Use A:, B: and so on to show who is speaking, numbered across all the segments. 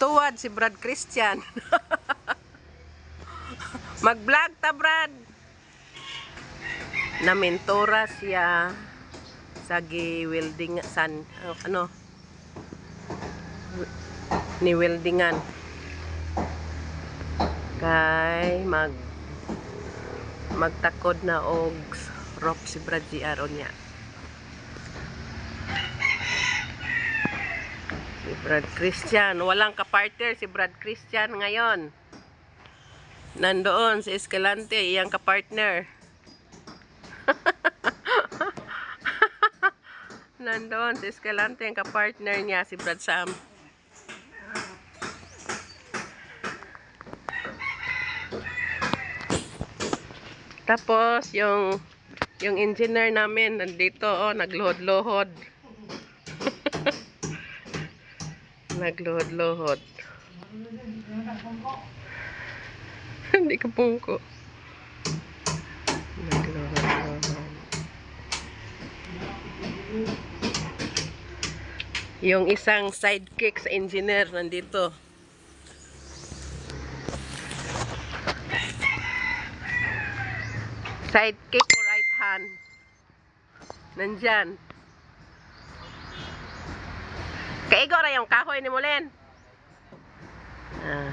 A: Nagtuwad si Brad Christian. Mag-vlog ta, Brad. Na-mentora siya sa gi-welding san ano ni weldingan kay mag magtakod na og rope si Brad GR niya Brad Christian. Walang kapartner si Brad Christian ngayon. Nandoon si Escalante iyang kapartner. Nandoon si Escalante ang kapartner niya si Brad Sam. Tapos, yung yung engineer namin nandito, oh, nagluhod-luhod. Nagluhod-luhod. Hindi ka pungko. Nagluhod-luhod. Yung isang sidekick sa engineer nandito. Sidekick o right hand? Nandyan. Kaigo na yung kahoy ni Mulen. Ah.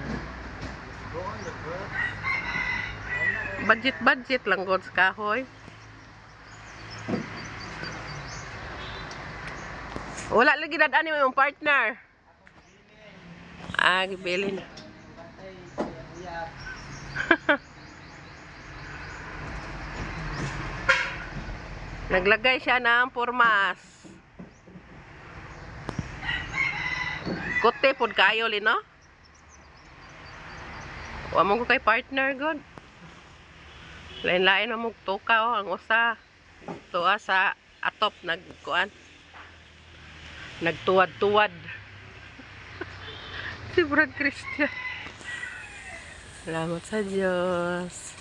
A: Budget budget lang god sa kahoy. Wala lagi dadaan mo yung partner. Ah, gibilin. Naglagay siya ng pormas. Kote pod kayo lino. Wa mo ko kay partner god. Lain-lain mo tukaw ang usa. Tuwa sa atop nagkuan. Nagtuwad-tuwad. si Brad Christian. Salamat sa Diyos.